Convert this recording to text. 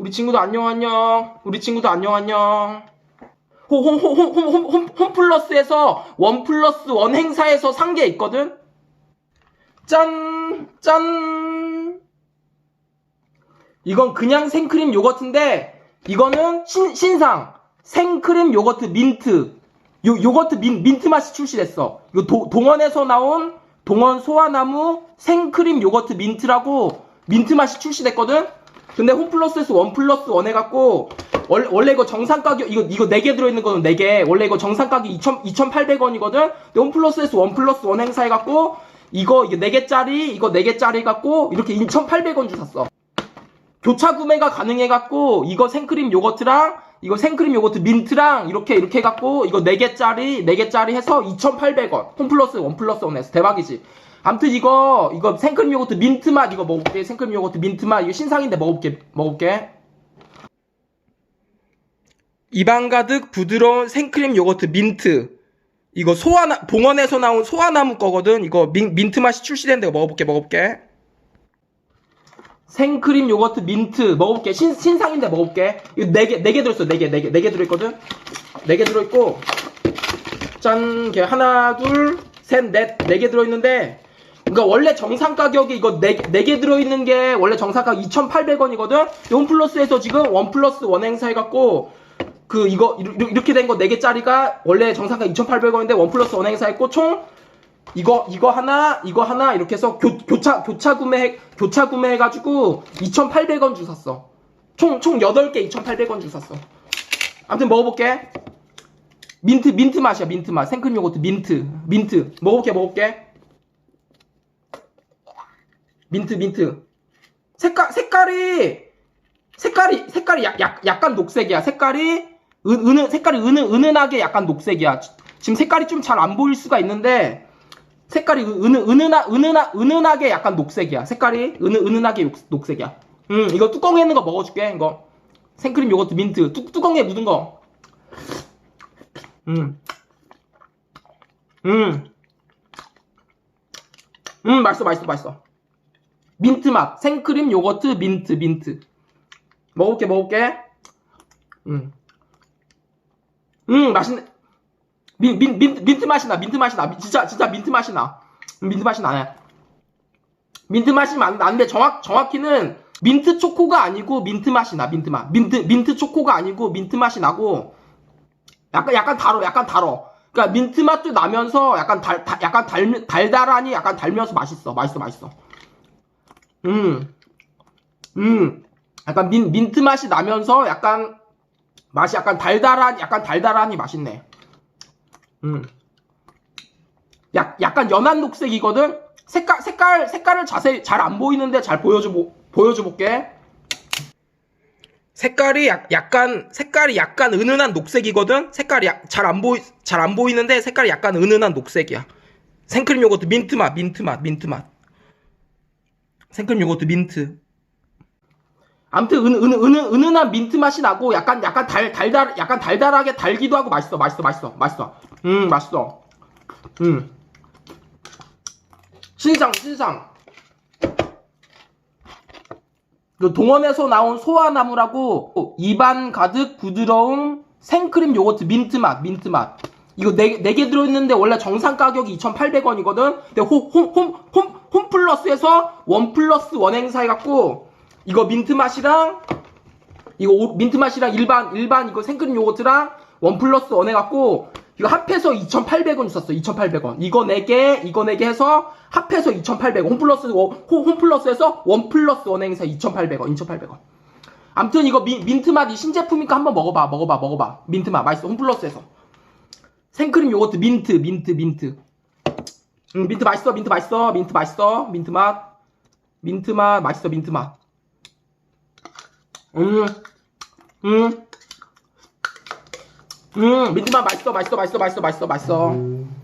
우리 친구도 안녕 안녕. 우리 친구도 안녕 안녕. 홈플러스에서 원 플러스 원 행사에서 산 게 있거든. 짠 짠. 이건 그냥 생크림 요거트인데 이거는 신, 신상 생크림 요거트 민트 요, 요거트 민, 민트 맛이 출시됐어 이거 도- 동원에서 나온 동원 소화나무 생크림 요거트 민트라고 민트 맛이 출시됐거든 근데 홈플러스에서 원 플러스 원 해갖고 원래, 원래 이거 정상 가격 이거 이거 4개 들어있는 거는 4개. 원래 이거 정상 가격 2,000, 2,800원이거든? 근데 홈플러스에서 원 플러스 원 행사 해갖고 이거 이게 4개짜리 이거 4개짜리 갖고 이렇게 2,800원 주 샀어. 교차 구매가 가능해갖고 이거 생크림 요거트랑 이거 생크림 요거트 민트랑 이렇게 이렇게 해갖고 이거 4개짜리 4개짜리 해서 2,800원. 홈플러스 원 플러스 원에서 대박이지 암튼 이거 이거 생크림 요거트 민트 맛 이거 먹어볼게. 생크림 요거트 민트 맛. 이거 신상인데 먹어볼게 먹어볼게. 입안 가득 부드러운 생크림 요거트 민트. 이거 소화나 봉원에서 나온 소화나무 거거든. 이거 민, 민트 맛이 출시된 데 먹어볼게 먹어볼게. 생크림 요거트 민트 먹어볼게. 신, 신상인데 먹어볼게. 이거 4개 4개 들어있어 4개 4개 4개 들어있거든? 4개 들어있고. 짠 하나 둘 셋 넷 4개 들어있는데 그러니까 원래 정상 가격이 이거 4, 4개 들어있는 게 원래 정상 가격 2,800원이거든 홈 플러스에서 지금 원 플러스 원 행사 해갖고 그 이거 이렇- 이렇게 된 거 4개짜리가 원래 정상 가격 2,800원인데 원 플러스 원 행사 했고 총 이거 이거 하나 이거 하나 이렇게 해서 교, 교차 교차 구매 교차 구매해 가지고 2,800원 주 샀어. 총총 8개 2,800원 주 샀어. 아무튼 먹어 볼게. 민트 민트 맛이야 민트 맛 생크림 요거트 민트 민트 먹어 볼게 먹어 볼게. 민트 민트 색깔 색깔이 색깔이 색깔이 약, 약, 약간 녹색이야 색깔이 은, 은은 색깔이 은은 은은하게 약간 녹색이야 지금 색깔이 좀 잘 안 보일 수가 있는데 색깔이 은은 은은하 은은하 은은하게 약간 녹색이야. 색깔이 은은 은은하게 녹, 녹색이야. 음 이거 뚜껑에 있는 거 먹어줄게. 이거 생크림 요거트 민트 뚜, 뚜껑에 묻은 거. 음. 음. 음 맛있어 맛있어 맛있어. 민트 맛 생크림 요거트 민트 민트. 먹을게 먹을게. 음. 음 맛있네. 민, 민, 민, 민트 맛이 나, 민트 맛이 나. 미- 진짜, 진짜 민트 맛이 나. 음, 민트 맛이 나네. 민트 맛이 나- 나는데 정확, 정확히는 민트 초코가 아니고 민트 맛이 나, 민트 맛. 민트, 민트 초코가 아니고 민트 맛이 나고, 약간, 약간 달어, 약간 달어. 그니까 민트 맛도 나면서 약간 달, 달- 약간 달, 달달하니 약간 달면서 맛있어. 맛있어, 맛있어. 음, 음. 약간 민, 민트 맛이 나면서 약간, 맛이 약간 달달한, 약간 달달하니 맛있네. 음. 약, 약간 연한 녹색이거든? 색깔, 색깔, 색깔을 자세히 잘 안 보이는데 잘 보여줘, 보, 보여줘 볼게. 색깔이 약, 약간, 색깔이 약간 은은한 녹색이거든? 색깔이 잘 안 보이, 잘 안 보이는데 색깔이 약간 은은한 녹색이야. 생크림 요거트 민트 맛, 민트 맛, 민트 맛. 생크림 요거트 민트. 아무튼 은, 은, 은, 은은한 민트 맛이 나고 약간 약간 달 달달 약간 달달하게 달기도 하고 맛있어 맛있어 맛있어 맛있어. 음 맛있어. 음. 신상 신상. 그 동원에서 나온 소화나무라고 입안 가득 부드러운 생크림 요거트 민트 맛 민트 맛. 이거 4, 개 들어있는데 원래 정상 가격이 2,800원이거든? 근데 홈 홈 홈 홈 홈플러스에서 원 플러스 원 행사 해갖고 이거 민트 맛이랑 이거 오- 민트 맛이랑 일반 일반 이거 생크림 요거트랑 원 플러스 원 해갖고 이거 합해서 2,800원 줬었어 2,800원. 이거 4개 이거 4개 해서 합해서 2,800원. 홈플러스 원- 홈- 홈플러스에서 원 플러스 원 행사 2,800원 2,800원. 암튼 이거 민, 민트 맛 이 신제품이니까 한번 먹어봐 먹어봐 먹어봐. 민트 맛 맛있어 홈플러스에서. 생크림 요거트 민트 민트 민트 음 민트 맛있어 민트 맛있어 민트 맛있어 민트 맛. 민트 맛 맛있어 민트 맛. 음, 음, 음, 민트 맛 맛있어, 맛있어, 맛있어, 맛있어, 맛있어, 맛있어.